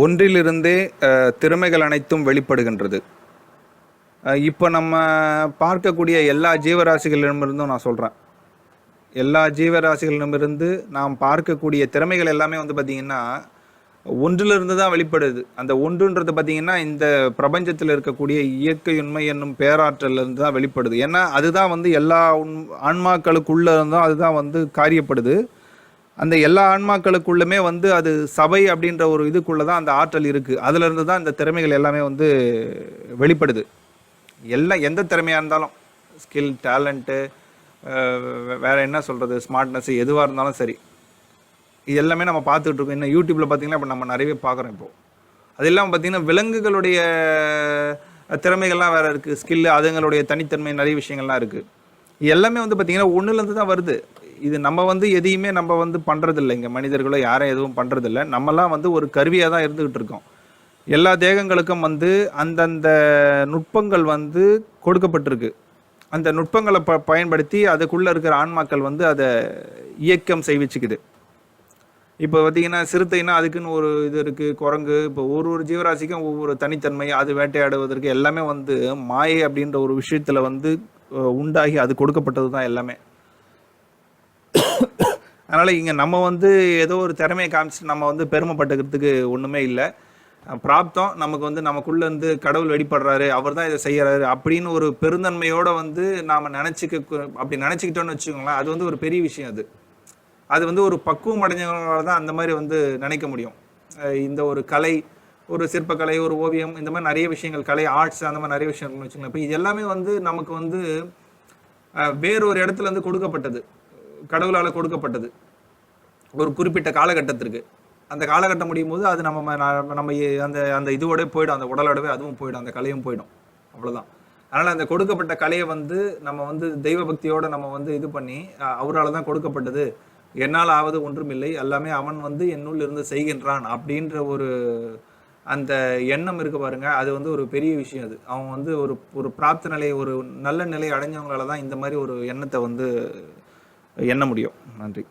ஒன்றிலிருந்தே திறமைகள் அனைத்தும் வெளிப்படுகின்றது. இப்போ நம்ம பார்க்கக்கூடிய எல்லா ஜீவராசிகளிடமிருந்தும் நான் சொல்கிறேன் எல்லா ஜீவராசிகளிடமிருந்து நாம் பார்க்கக்கூடிய திறமைகள் எல்லாமே வந்து பார்த்திங்கன்னா ஒன்றிலிருந்து தான் வெளிப்படுது. அந்த ஒன்றுன்றது பார்த்திங்கன்னா இந்த பிரபஞ்சத்தில் இருக்கக்கூடிய இயற்கை உண்மை என்னும் பேராற்றல்லேருந்து தான் வெளிப்படுது. ஏன்னா அதுதான் வந்து எல்லா உண் ஆன்மாக்களுக்குள்ளே இருந்தும் அதுதான் வந்து காரியப்படுது. அந்த எல்லா ஆன்மாக்களுக்குள்ளுமே வந்து அது சபை அப்படின்ற ஒரு இதுக்குள்ள தான் அந்த ஆற்றல் இருக்குது அதுலேருந்து தான் இந்த திறமைகள் எல்லாமே வந்து வெளிப்படுது. எல்லாம் எந்த திறமையாக இருந்தாலும் ஸ்கில் டேலண்ட்டு வேற என்ன சொல்கிறது ஸ்மார்ட்னஸ் எதுவாக இருந்தாலும் சரி. இது எல்லாமே நம்ம பார்த்துட்டு இருக்கோம். இன்னும் யூடியூப்பில் பார்த்தீங்கன்னா இப்போ நம்ம நிறையவே பார்க்குறோம் இப்போது அது இல்லாமல் பார்த்தீங்கன்னா விலங்குகளுடைய திறமைகள்லாம் வேறு இருக்குது ஸ்கில் அதுங்களுடைய தனித்தன்மை நிறைய விஷயங்கள்லாம் இருக்குது எல்லாமே வந்து பார்த்திங்கன்னா ஒன்றுலேருந்து தான் வருது. இது நம்ம வந்து எதையுமே நம்ம வந்து பண்ணுறதில்ல இங்கே. மனிதர்களோ யாரும் எதுவும் பண்ணுறதில்ல நம்மலாம் வந்து ஒரு கருவியாக தான் இருந்துகிட்டு இருக்கோம். எல்லா தேகங்களுக்கும் வந்து அந்தந்த நுட்பங்கள் வந்து கொடுக்கப்பட்டிருக்கு. அந்த நுட்பங்களை ப பயன்படுத்தி அதுக்குள்ளே இருக்கிற ஆன்மாக்கள் வந்து அதை இயக்கம் செய்விச்சுக்குது. இப்போ பார்த்தீங்கன்னா சிறுத்தைனா அதுக்குன்னு ஒரு இது இருக்குது குரங்கு. இப்போ ஒரு ஒரு ஜீவராசிக்கும் ஒவ்வொரு தனித்தன்மை அது வேட்டையாடுவதற்கு எல்லாமே வந்து மாயை அப்படின்ற ஒரு விஷயத்தில் வந்து உண்டாகி அது கொடுக்கப்பட்டது தான் எல்லாமே. அதனால் இங்கே நம்ம வந்து ஏதோ ஒரு திறமையை காமிச்சு நம்ம வந்து பெருமைப்பட்டுக்கிறதுக்கு ஒன்றுமே இல்லை. பிராப்தம் நமக்கு வந்து நமக்குள்ளேருந்து கடவுள் வெளிப்படுறாரு அவர் தான் இதை செய்கிறாரு அப்படின்னு ஒரு பெருந்தன்மையோடு வந்து நாம் நினச்சிக்க அப்படி நினச்சிக்கிட்டோன்னு வச்சுக்கோங்களேன் அது வந்து ஒரு பெரிய விஷயம் அது. அது வந்து ஒரு பக்குவம் அடைஞ்சவங்களால தான் அந்த மாதிரி வந்து நினைக்க முடியும். இந்த ஒரு கலை ஒரு சிற்பக்கலை ஒரு ஓவியம் இந்த மாதிரி நிறைய விஷயங்கள் கலை ஆர்ட்ஸ் அந்த மாதிரி நிறைய விஷயங்கள் வச்சுக்கோங்களேன். இப்போ இது எல்லாமே வந்து நமக்கு வந்து வேறொரு இடத்துல இருந்து கொடுக்கப்பட்டது. கடவுளால் கொடுக்கப்பட்டது. ஒரு குறிப்பிட்ட காலகட்டத்திற்கு. அந்த காலகட்டம் முடியும் போது அது நம்ம ந- நம்ம அந்த அந்த இதோட போயிடும். அந்த உடலோடவே அதுவும் போயிடும். அந்த கலையும் போயிடும். அவ்வளோதான் அதனால் அந்த கொடுக்கப்பட்ட கலையை வந்து நம்ம வந்து தெய்வ பக்தியோட நம்ம வந்து இது பண்ணி அவரால் தான் கொடுக்கப்பட்டது. என்னால் ஆவது ஒன்றுமில்லை. எல்லாமே அவன் வந்து என்னுள் இருந்து செய்கின்றான் அப்படின்ற ஒரு அந்த எண்ணம் இருக்கு பாருங்க. அது வந்து ஒரு பெரிய விஷயம் அது. அவன் வந்து ஒரு ஒரு பிராப்த நிலை ஒரு நல்ல நிலை அடைஞ்சவங்களால தான் இந்த மாதிரி ஒரு எண்ணத்தை வந்து எண்ண முடியும். நன்றி.